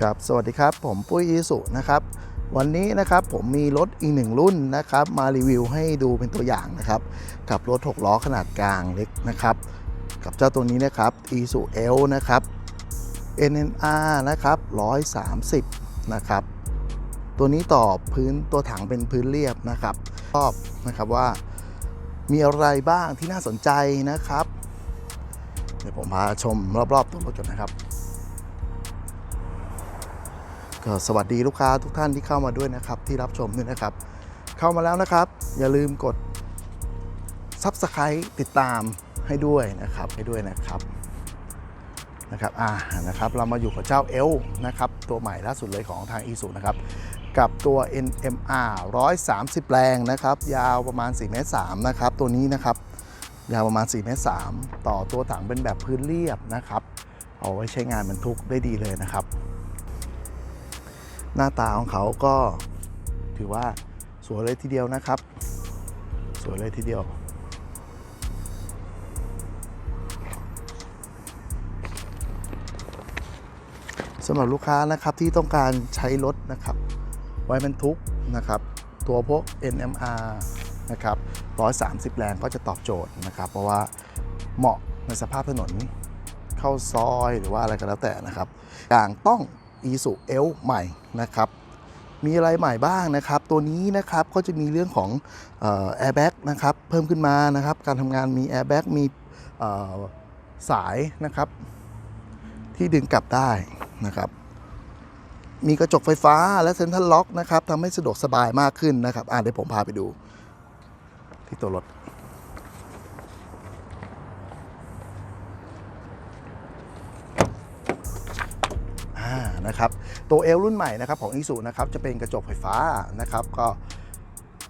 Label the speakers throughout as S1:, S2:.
S1: ครับสวัสดีครับผมปุ้ยอิสุนะครับ วันนี้นะครับผมมีรถอีกหนึ่งรุ่นนะครับ มารีวิวให้ดูเป็นตัวอย่างนะครับ กับรถ 6 ล้อขนาดกลางเล็กนะครับ กับเจ้าตัวนี้นะครับ i s u L นะครับ NNR นะครับ130 นะครับ ตัวนี้ต่อพื้นตัวถังเป็นพื้นเรียบนะครับชอบนะครับว่ามีอะไรบ้างที่น่าสนใจนะครับ เดี๋ยวผมพาชมรอบๆตัวรถกันนะครับ ก็สวัสดีลูกค้าทุกท่านที่เข้ามาด้วยนะครับ ที่รับชมด้วยนะครับ เข้ามาแล้วนะครับ อย่าลืมกด Subscribe ติดตามให้ด้วยนะครับให้ด้วยนะครับนะครับอ่านะครับเรามาอยู่กับเจ้า L นะครับตัวใหม่ล่าสุดเลยของทาง i s u นะครับกับตัว NMR 130 แรงนะครับ ยาวประมาณ4เมตร3นะครับ ตัวนี้นะครับ ยาวประมาณ4เมตร3ต่อตัวถังเป็นแบบพื้นเรียบนะครับ เอาไว้ใช้งานบรรทุกได้ดีเลยนะครับ หน้าตาของเขาก็ถือว่าสวยเลยทีเดียวนะครับ สวยเลยทีเดียว สำหรับลูกค้านะครับที่ต้องการใช้รถนะครับ ไว้บรรทุกนะครับ ตัวพวก NMR นะครับ 130 แรงก็จะตอบโจทย์นะครับ เพราะว่าเหมาะในสภาพถนนเข้าซอยหรือว่าอะไรก็แล้วแต่นะครับอย่างต้อง i s u L ใหม่นะครับ มีอะไรใหม่บ้างนะครับ ตัวนี้นะครับก็จะมีเรื่องของแอร์แบ็กนะครับเพิ่มขึ้นมานะครับ การทำงานมีแอร์แบ็กมีสายนะครับ ที่ดึงกลับได้นะครับ มีกระจกไฟฟ้าและเซ็นทรัลล็อกนะครับทำให้สะดวกสบายมากขึ้นนะครับ อ่าเดี๋ยวผมพาไปดูที่ตัวรถ อ่า นะครับตัวเอลรุ่นใหม่นะครับของ i s u นะครับจะเป็นกระจกไฟฟ้านะครับก็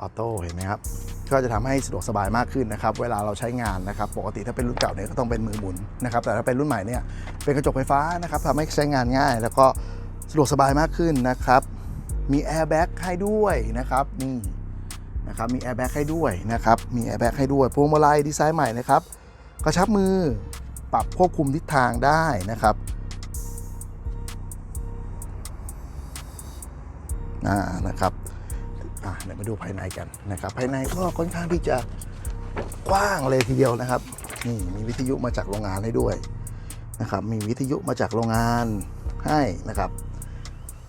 S1: ออโต้เห็นไหมครับก็จะทำให้สะดวกสบายมากขึ้นนะครับ เวลาเราใช้งานนะครับ ปกติถ้าเป็นรุ่นเก่าเนี่ยก็ต้องเป็นมือหมุนนะครับ แต่ถ้าเป็นรุ่นใหม่เนี่ยเป็นกระจกไฟฟ้านะครับทำให้ใช้งานง่าย แล้วก็สะดวกสบายมากขึ้นนะครับ มีแอร์แบ็กให้ด้วยนะครับนี่นะครับมีแอร์แบ็กให้ด้วยนะครับ มีแอร์แบ็กให้ด้วยพวงมาลัยดีไซน์ใหม่นะครับกระชับมือปรับควบคุมทิศทางได้นะครับ นะครับเดี๋ยวมาดูภายในกันนะครับ ภายในก็ค่อนข้างที่จะกว้างเลยทีเดียวนะครับ นี่มีวิทยุมาจากโรงงานให้ด้วยนะครับ มีวิทยุมาจากโรงงานให้นะครับ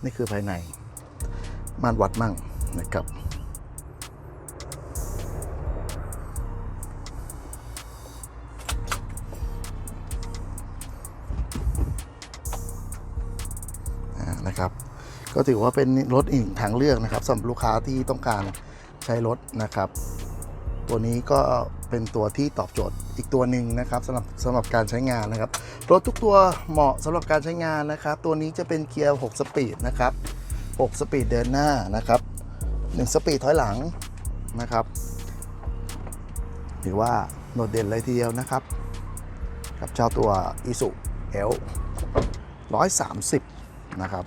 S1: นี่คือภายในม่านวัดมั่งนะครับนะครับ ก็ถือว่าเป็นรถอีกหนึ่งทางเลือกนะครับสำหรับลูกค้าที่ต้องการใช้รถนะครับ ตัวนี้ก็เป็นตัวที่ตอบโจทย์อีกตัวหนึ่งนะครับสำหรับสำหรับการใช้งานนะครับ รถทุกตัวเหมาะสำหรับการใช้งานนะครับ ตัวนี้จะเป็นเกียร์ 6 สปีดนะครับ 6 สปีดเดินหน้านะครับ 1 สปีดถอยหลังนะครับถือว่าโดดเด่นเลยทีเดียวนะครับ กับเจ้าตัว i s u L 130 นะครับ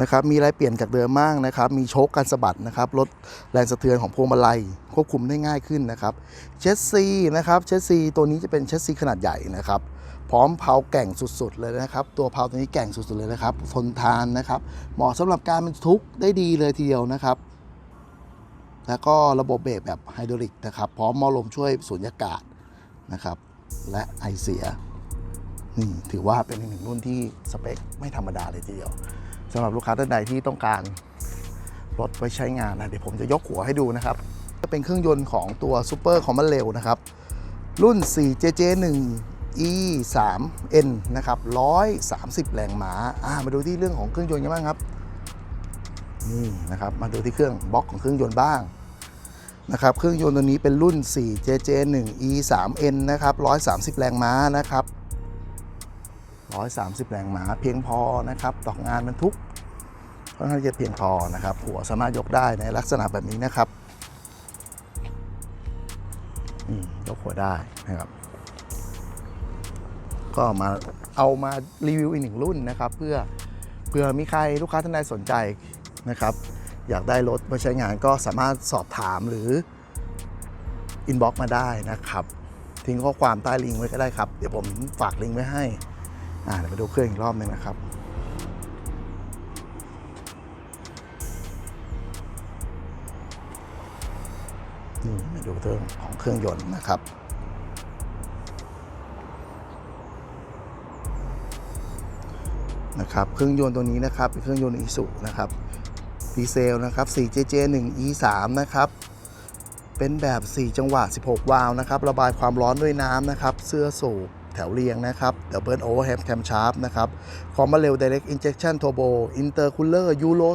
S1: นะครับมีอะไรเปลี่ยนจากเดิมมากนะครับมีโชคกันสะบัดนะครับลดแรงสะเทือนของพวงมาลัยควบคุมได้ง่ายขึ้นนะครับเชสซีนะครับเชสซีตัวนี้จะเป็นเชสซีขนาดใหญ่นะครับพร้อมเพลาแก่งสุดๆเลยนะครับ ตัวเพลาตัวนี้แก่งสุดๆเลยนะครับทนทานนะครับเหมาะสำหรับการบรรทุกได้ดีเลยทีเดียวนะครับ แล้วก็ระบบเบรกแบบไฮดรอลิกนะครับพร้อมมอลมช่วยสูญญากาศนะครับ และไอเสียนี่ถือว่าเป็นอีกหนึ่งรุ่นที่สเปคไม่ธรรมดาเลยทีเดียว สำหรับลูกค้าท่านใดที่ต้องการรถไว้ใช้งานนะเดี๋ยวผมจะยกหัวให้ดูนะครับจะเป็นเครื่องยนต์ของตัว Super Common Rail นะครับ รุ่น 4JJ1 E 3 N นะครับ 130 แรงม้าอ่ามาดูที่เรื่องของเครื่องยนต์กันบ้างครับนี่นะครับมาดูที่เครื่องบล็อกของเครื่องยนต์บ้างนะครับเครื่องยนต์ตัวนี้เป็นรุ่น 4JJ1 E 3 N นะครับ 130 แรงม้านะครับ 130 แรงม้าเพียงพอนะครับต่องานบรรทุกค่อนข้างจะเพียงพอนะครับ หัวสามารถยกได้ในลักษณะแบบนี้นะครับยกหัวได้นะครับ ก็มาเอามารีวิวอีกหนึ่งรุ่นนะครับ เพื่อเพื่อมีใครลูกค้าท่านใดสนใจนะครับ อยากได้รถมาใช้งานก็สามารถสอบถามหรืออินบ็อกมาได้นะครับ ทิ้งข้อความใต้ลิงก์ไว้ก็ได้ครับ เดี๋ยวผมฝากลิงก์ไว้ให้ อ่าเดี๋ยวไปดูเครื่องอีกรอบหนึ่งนะครับนี่มาดูเรื่องของเครื่องยนต์นะครับนะครับเครื่องยนต์ตัวนี้นะครับเป็นเครื่องยนต์อีสุนะครับดีเซลนะครับ 4JJ 1 E3 นะครับเป็นแบบ 4 จังหวะ 16 วาล์วนะครับ ระบายความร้อนด้วยน้ำนะครับ เสื้อสูบ แถวเรียงนะครับ Double Overhead Camshaft นะครับ ความเร็ว Direct Injection Turbo Intercooler Euro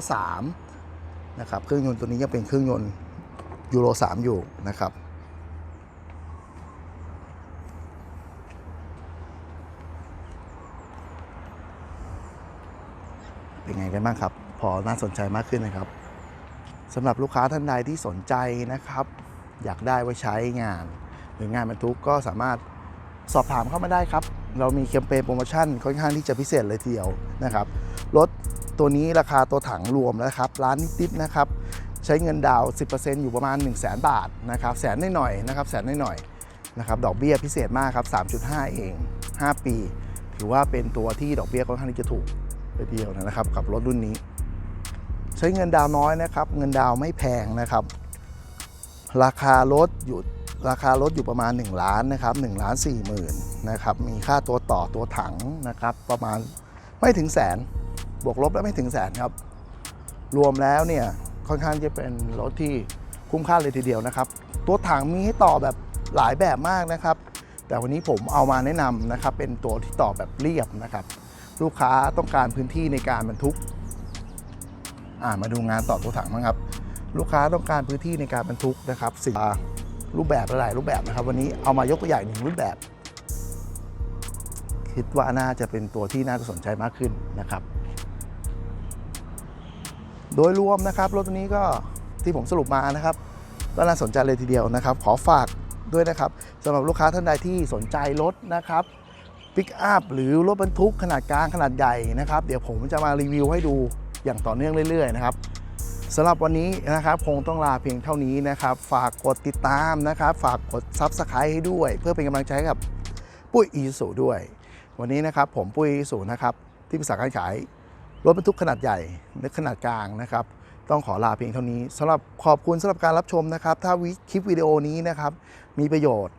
S1: 3นะครับ เครื่องยนต์ตัวนี้ยังเป็นเครื่องยนต์ยูโร3อยู่นะครับ เป็นไงกันบ้างครับ พอน่าสนใจมากขึ้นนะครับสำหรับลูกค้าท่านใดที่สนใจนะครับ อยากได้ไว้ใช้งาน หรืองานบรรทุกก็สามารถ สอบถามเข้ามาได้ครับ เรามีแคมเปญโปรโมชั่นค่อนข้างที่จะพิเศษเลยทีเดียวนะครับรถตัวนี้ราคาตัวถังรวมนะครับร้านนิดๆนะครับใช้เงินดาว 10%อยู่ประมาณ 1 0 0 0 0แบาทนะครับแสนหน่อยๆนะครับแสนหน่อยๆนะครับดอกเบี้ยพิเศษมากครับ 3.5 เอง 5 ปี ถือว่าเป็นตัวที่ดอกเบี้ยค่อนข้างที่จะถูกเลยทีเดียวนะครับ กับรถรุ่นนี้ ใช้เงินดาวน้อยนะครับ เงินดาวไม่แพงนะครับ ราคารถอยู่ ราคารถอยู่ประมาณ 1 ล้านนะครับ1ล้าน4หมื่นนะครับมีค่าตัวต่อตัวถังนะครับประมาณไม่ถึงแสน บวกลบแล้วไม่ถึงแสนครับ รวมแล้วเนี่ยค่อนข้างจะเป็นรถที่คุ้มค่าเลยทีเดียวนะครับ ตัวถังมีให้ต่อแบบหลายแบบมากนะครับ แต่วันนี้ผมเอามาแนะนำนะครับ เป็นตัวที่ต่อแบบเรียบนะครับ ลูกค้าต้องการพื้นที่ในการบรรทุกอ่ามาดูงานต่อตัวถังบ้างครับ ลูกค้าต้องการพื้นที่ในการบรรทุกนะครับสินค้า รูปแบบหลายรูปแบบนะครับ วันนี้เอามายกตัวอย่างหนึ่งรูปแบบ คิดว่าน่าจะเป็นตัวที่น่าจะสนใจมากขึ้นนะครับ โดยรวมนะครับรถตัวนี้ก็ที่ผมสรุปมานะครับก็น่าสนใจเลยทีเดียวนะครับ ขอฝากด้วยนะครับสำหรับลูกค้าท่านใดที่สนใจรถนะครับปิกอัพหรือรถบรรทุกขนาดกลางขนาดใหญ่นะครับ เดี๋ยวผมจะมารีวิวให้ดูอย่างต่อเนื่องเรื่อยๆนะครับ สำหรับวันนี้นะครับคงต้องลาเพียงเท่านี้นะครับ ฝากกดติดตามนะครับ ฝากกด Subscribe ให้ด้วย เพื่อเป็นกำลังใจกับปุ้ยอีสุด้วย วันนี้นะครับผมปุ้ยอีสุนะครับที่ปรึกษาการขายรถบรรทุกขนาดใหญ่และขนาดกลางนะครับ ต้องขอลาเพียงเท่านี้สำหรับขอบคุณสำหรับการรับชมนะครับ ถ้าคลิปวิดีโอนี้นะครับ มีประโยชน์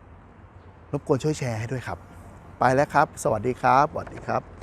S1: รบกวนช่วยแชร์ให้ด้วยครับ ไปแล้วครับ สวัสดีครับสวัสดีครับ